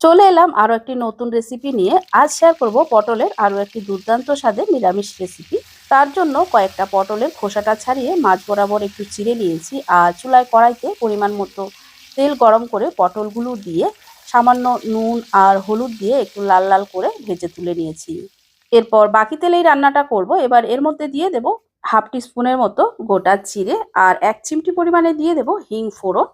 চলে এলাম আরও একটি নতুন রেসিপি নিয়ে। আজ শেয়ার করব পটলের আরও একটি দুর্দান্ত স্বাদের নিরামিষ রেসিপি তার জন্য কয়েকটা পটলের খোসাটা ছাড়িয়ে মাছ বরাবর একটু চিড়ে নিয়েছি। আর চুলায় কড়াইতে পরিমাণ মতো তেল গরম করে পটলগুলো দিয়ে সামান্য নুন আর হলুদ দিয়ে একটু লাল লাল করে ভেজে তুলে নিয়েছি। এরপর বাকি তেলেই রান্নাটা করব। এবার এর মধ্যে দিয়ে দেব হাফ টি স্পুনের মতো গোটা চিড়ে। আর এক চিমটি পরিমাণে দিয়ে দেব হিং ফোড়ন।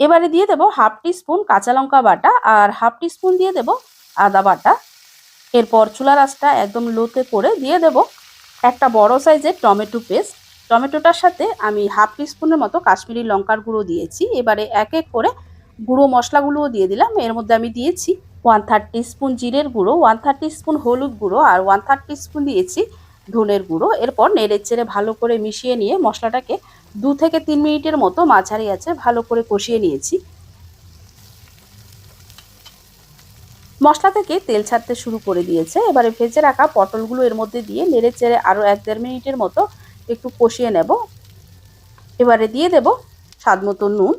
এবারে দিয়ে দেবো হাফ স্পুন কাঁচা লঙ্কা বাটা আর হাফ টি স্পুন দিয়ে দেবো আদা বাটা। এরপর চুলা রাসটা একদম লোতে করে দিয়ে দেবো একটা বড় সাইজের টমেটো পেস্ট। টমেটোটার সাথে আমি হাফ স্পুনের মতো কাশ্মীরি লঙ্কার গুঁড়ো দিয়েছি। এবারে এক এক করে গুঁড়ো মশলাগুলোও দিয়ে দিলাম। এর মধ্যে আমি দিয়েছি ওয়ান থার্টি স্পুন জিরের গুঁড়ো, ওয়ান থার্টি স্পুন হলুদ গুঁড়ো আর ওয়ান থার্টি স্পুন দিয়েছি ধনের গুঁড়ো। এরপর নেড়ে চেড়ে ভালো করে মিশিয়ে নিয়ে মশলাটাকে দু থেকে তিন মিনিটের মতো মাঝারি আছে, ভালো করে কষিয়ে নিয়েছি। মশলা থেকে তেল ছাড়তে শুরু করে দিয়েছে। এবারে ভেজে রাখা পটলগুলো এর মধ্যে দিয়ে নেড়ে চেড়ে আরও এক দেড় মিনিটের মতো একটু কষিয়ে নেব। এবারে দিয়ে দেব স্বাদ মতো নুন।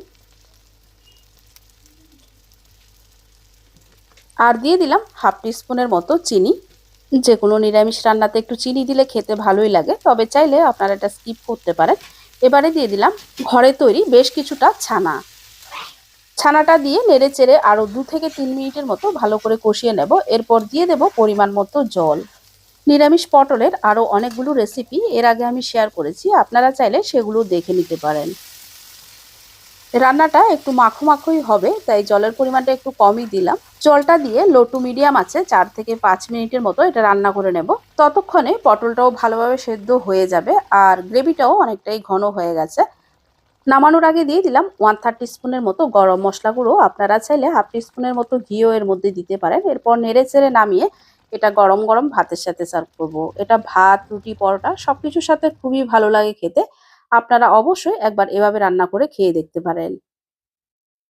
আর দিয়ে দিলাম হাফ টিস্পুনের মতো চিনি। যে কোনো নিরামিষ রান্নাতে একটু চিনি দিলে খেতে ভালোই লাগে, তবে চাইলে আপনারা এটা স্কিপ করতে পারেন। এবারে দিয়ে দিলাম ঘরে তৈরি বেশ কিছুটা ছানা। ছানাটা দিয়ে নেড়ে চেড়ে আরও দু থেকে তিন মিনিটের মতো ভালো করে কষিয়ে নেব। এরপর দিয়ে দেব পরিমাণ মতো জল। নিরামিষ পটলের আরও অনেকগুলো রেসিপি এর আগে আমি শেয়ার করেছি। আপনারা চাইলে সেগুলো দেখে নিতে পারেন। রান্নাটা একটু মাখো মাখোই হবে, তাই জলের পরিমাণটা একটু কমই দিলাম। জলটা দিয়ে লো টু মিডিয়াম আছে, চার থেকে পাঁচ মিনিটের মতো এটা রান্না করে নেব। ততক্ষণে পটলটাও ভালোভাবে সেদ্ধ হয়ে যাবে, আর গ্রেভিটাও অনেকটাই ঘন হয়ে গেছে। নামানোর আগে দিয়ে দিলাম ওয়ান থার্টি স্পুনের মতো গরম মশলা গুঁড়ো। আপনারা চাইলে হাফ টি স্পুনের মতো ঘিও এর মধ্যে দিতে পারেন। এরপর নেড়ে চেড়ে নামিয়ে এটা গরম গরম ভাতের সাথে সার্ভ করব। এটা ভাত, রুটি, পরোটা সব কিছুর সাথে খুবই ভালো লাগে খেতে। আপনারা অবশ্যই একবার এভাবে রান্না করে খেয়ে দেখতে পারেন।